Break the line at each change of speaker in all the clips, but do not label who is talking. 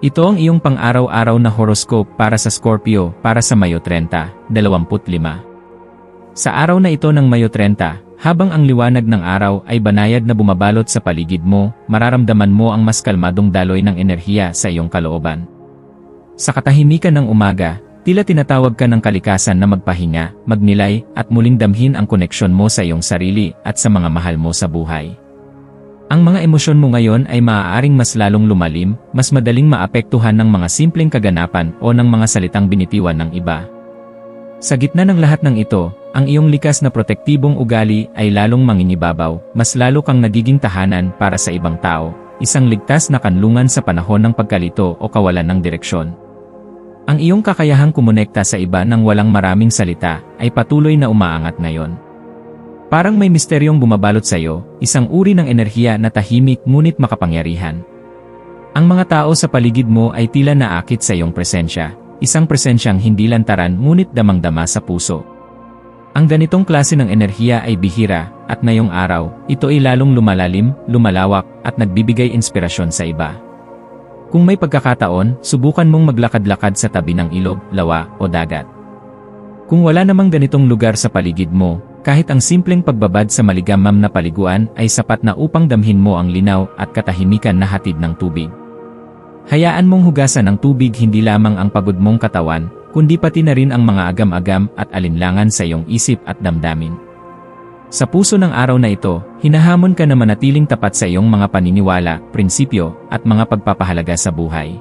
Ito ang iyong pang-araw-araw na horoscope para sa Scorpio para sa Mayo 30, 25. Sa araw na ito ng Mayo 30, habang ang liwanag ng araw ay banayad na bumabalot sa paligid mo, mararamdaman mo ang mas kalmadong daloy ng enerhiya sa iyong kalooban. Sa katahimikan ng umaga, tila tinatawag ka ng kalikasan na magpahinga, magnilay, at muling damhin ang koneksyon mo sa iyong sarili at sa mga mahal mo sa buhay. Ang mga emosyon mo ngayon ay maaaring mas lalong lumalim, mas madaling maapektuhan ng mga simpleng kaganapan o ng mga salitang binitiwan ng iba. Sa gitna ng lahat ng ito, ang iyong likas na protektibong ugali ay lalong manginibabaw, mas lalo kang nagiging tahanan para sa ibang tao, isang ligtas na kanlungan sa panahon ng pagkalito o kawalan ng direksyon. Ang iyong kakayahang kumonekta sa iba ng walang maraming salita ay patuloy na umaangat ngayon. Parang may misteryong bumabalot sa iyo, isang uri ng enerhiya na tahimik ngunit makapangyarihan. Ang mga tao sa paligid mo ay tila naakit sa iyong presensya, isang presensyang hindi lantaran ngunit damang-dama sa puso. Ang ganitong klase ng enerhiya ay bihira, at ngayong araw, ito ay lalong lumalalim, lumalawak, at nagbibigay inspirasyon sa iba. Kung may pagkakataon, subukan mong maglakad-lakad sa tabi ng ilog, lawa, o dagat. Kung wala namang ganitong lugar sa paligid mo, kahit ang simpleng pagbabad sa maligamam na paliguan ay sapat na upang damhin mo ang linaw at katahimikan na hatid ng tubig. Hayaan mong hugasan ng tubig hindi lamang ang pagod mong katawan, kundi pati na rin ang mga agam-agam at alinlangan sa iyong isip at damdamin. Sa puso ng araw na ito, hinahamon ka na manatiling tapat sa iyong mga paniniwala, prinsipyo, at mga pagpapahalaga sa buhay.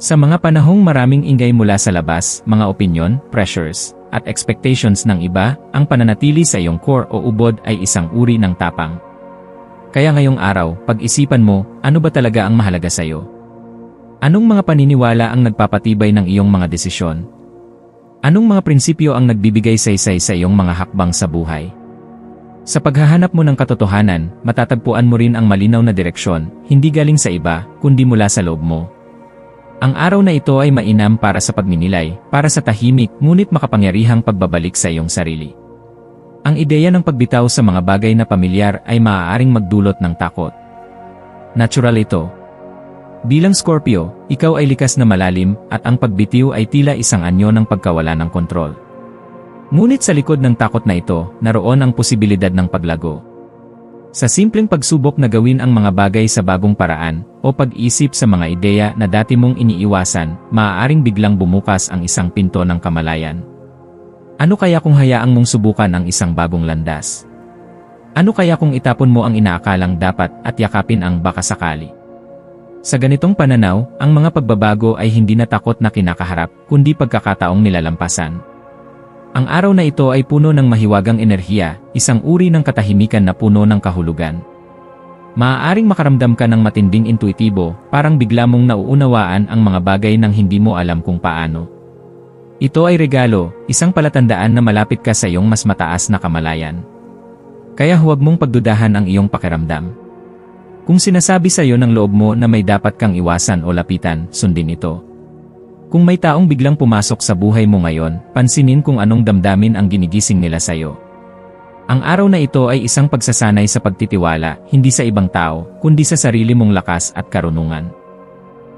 Sa mga panahong maraming ingay mula sa labas, mga opinyon, pressures, at expectations ng iba, ang pananatili sa iyong core o ubod ay isang uri ng tapang. Kaya ngayong araw, pag-isipan mo, ano ba talaga ang mahalaga sa iyo? Anong mga paniniwala ang nagpapatibay ng iyong mga desisyon? Anong mga prinsipyo ang nagbibigay saysay sa iyong mga hakbang sa buhay? Sa paghahanap mo ng katotohanan, matatagpuan mo rin ang malinaw na direksyon, hindi galing sa iba, kundi mula sa loob mo. Ang araw na ito ay mainam para sa pagninilay, para sa tahimik ngunit makapangyarihang pagbabalik sa iyong sarili. Ang ideya ng pagbitaw sa mga bagay na pamilyar ay maaaring magdulot ng takot. Natural ito. Bilang Scorpio, ikaw ay likas na malalim at ang pagbitiw ay tila isang anyo ng pagkawala ng kontrol. Ngunit sa likod ng takot na ito, naroon ang posibilidad ng paglago. Sa simpleng pagsubok na gawin ang mga bagay sa bagong paraan, o pag-isip sa mga ideya na dati mong iniiwasan, maaaring biglang bumukas ang isang pinto ng kamalayan. Ano kaya kung hayaang mong subukan ang isang bagong landas? Ano kaya kung itapon mo ang inaakalang dapat at yakapin ang baka sakali? Sa ganitong pananaw, ang mga pagbabago ay hindi na takot na kinakaharap, kundi pagkakataong nilalampasan. Ang araw na ito ay puno ng mahiwagang enerhiya, isang uri ng katahimikan na puno ng kahulugan. Maaaring makaramdam ka ng matinding intuitibo, parang bigla mong nauunawaan ang mga bagay nang hindi mo alam kung paano. Ito ay regalo, isang palatandaan na malapit ka sa iyong mas mataas na kamalayan. Kaya huwag mong pagdudahan ang iyong pakiramdam. Kung sinasabi sa iyo ng loob mo na may dapat kang iwasan o lapitan, sundin ito. Kung may taong biglang pumasok sa buhay mo ngayon, pansinin kung anong damdamin ang ginigising nila sa iyo. Ang araw na ito ay isang pagsasanay sa pagtitiwala, hindi sa ibang tao, kundi sa sarili mong lakas at karunungan.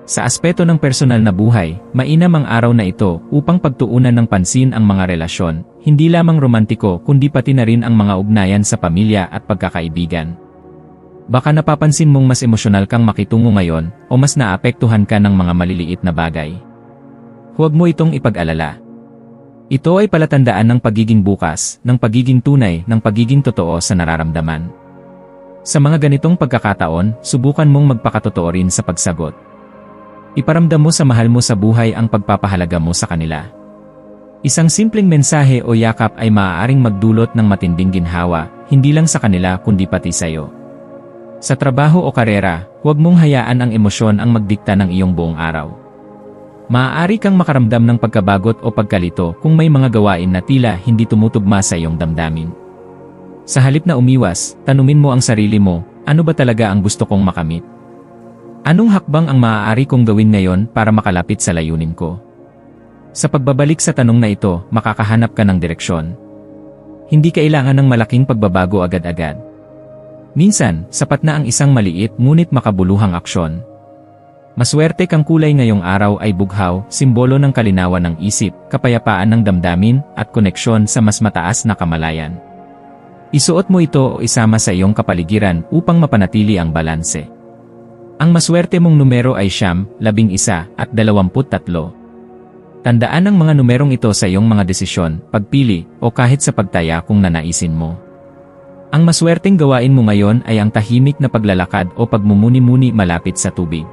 Sa aspeto ng personal na buhay, mainam ang araw na ito upang pagtuunan ng pansin ang mga relasyon, hindi lamang romantiko kundi pati na rin ang mga ugnayan sa pamilya at pagkakaibigan. Baka napapansin mong mas emosyonal kang makitungo ngayon o mas naapektuhan ka ng mga maliliit na bagay. Huwag mo itong ipag-alala. Ito ay palatandaan ng pagiging bukas, ng pagiging tunay, ng pagiging totoo sa nararamdaman. Sa mga ganitong pagkakataon, subukan mong magpakatotoo rin sa pagsagot. Iparamdam mo sa mahal mo sa buhay ang pagpapahalaga mo sa kanila. Isang simpleng mensahe o yakap ay maaaring magdulot ng matinding ginhawa, hindi lang sa kanila kundi pati sa iyo. Sa trabaho o karera, huwag mong hayaan ang emosyon ang magdikta ng iyong buong araw. Maaari kang makaramdam ng pagkabagot o pagkalito kung may mga gawain na tila hindi tumutugma sa iyong damdamin. Sa halip na umiwas, tanumin mo ang sarili mo, ano ba talaga ang gusto kong makamit? Anong hakbang ang maaari kong gawin ngayon para makalapit sa layunin ko? Sa pagbabalik sa tanong na ito, makakahanap ka ng direksyon. Hindi kailangan ng malaking pagbabago agad-agad. Minsan, sapat na ang isang maliit ngunit makabuluhang aksyon. Maswerte kang kulay ngayong araw ay bughaw, simbolo ng kalinawan ng isip, kapayapaan ng damdamin, at koneksyon sa mas mataas na kamalayan. Isuot mo ito o isama sa iyong kapaligiran upang mapanatili ang balanse. Ang maswerte mong numero ay siyam, labing isa, at dalawamput tatlo. Tandaan ang mga numerong ito sa iyong mga desisyon, pagpili, o kahit sa pagtaya kung nanaisin mo. Ang maswerteng gawain mo ngayon ay ang tahimik na paglalakad o pagmumuni-muni malapit sa tubig.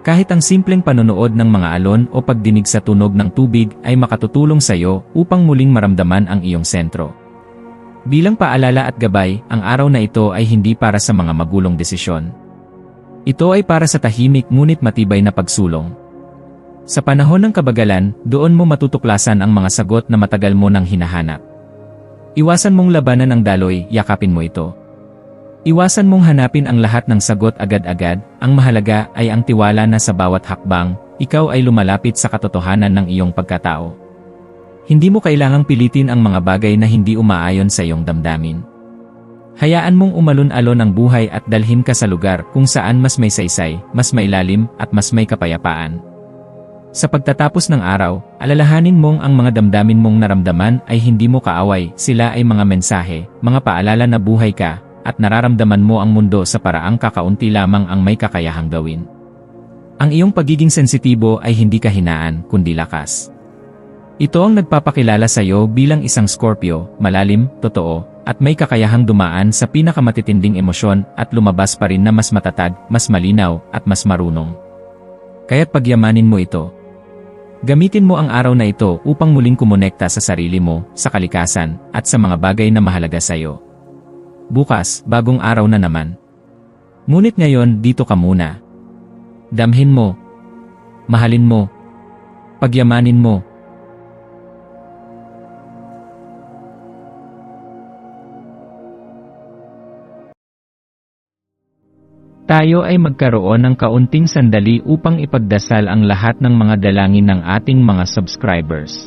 Kahit ang simpleng panonood ng mga alon o pagdinig sa tunog ng tubig ay makatutulong sa iyo upang muling maramdaman ang iyong sentro. Bilang paalala at gabay, ang araw na ito ay hindi para sa mga magulong desisyon. Ito ay para sa tahimik ngunit matibay na pagsulong. Sa panahon ng kabagalan, doon mo matutuklasan ang mga sagot na matagal mo nang hinahanap. Iwasan mong labanan ang daloy, yakapin mo ito. Iwasan mong hanapin ang lahat ng sagot agad-agad, ang mahalaga ay ang tiwala na sa bawat hakbang, ikaw ay lumalapit sa katotohanan ng iyong pagkatao. Hindi mo kailangang pilitin ang mga bagay na hindi umaayon sa iyong damdamin. Hayaan mong umalon-alon ang buhay at dalhin ka sa lugar kung saan mas may saysay, mas mailalim, at mas may kapayapaan. Sa pagtatapos ng araw, alalahanin mong ang mga damdamin mong naramdaman ay hindi mo kaaway, sila ay mga mensahe, mga paalala na buhay ka, at nararamdaman mo ang mundo sa paraang kakaunti lamang ang may kakayahang gawin. Ang iyong pagiging sensitibo ay hindi kahinaan, kundi lakas. Ito ang nagpapakilala sa iyo bilang isang Scorpio, malalim, totoo, at may kakayahang dumaan sa pinakamatitinding emosyon at lumabas pa rin na mas matatag, mas malinaw, at mas marunong. Kaya't pagyamanin mo ito. Gamitin mo ang araw na ito upang muling kumonekta sa sarili mo, sa kalikasan, at sa mga bagay na mahalaga sa iyo. Bukas, bagong araw na naman. Ngunit ngayon, dito ka muna. Damhin mo. Mahalin mo. Pagyamanin mo. Tayo ay magkaroon ng kaunting sandali upang ipagdasal ang lahat ng mga dalangin ng ating mga subscribers.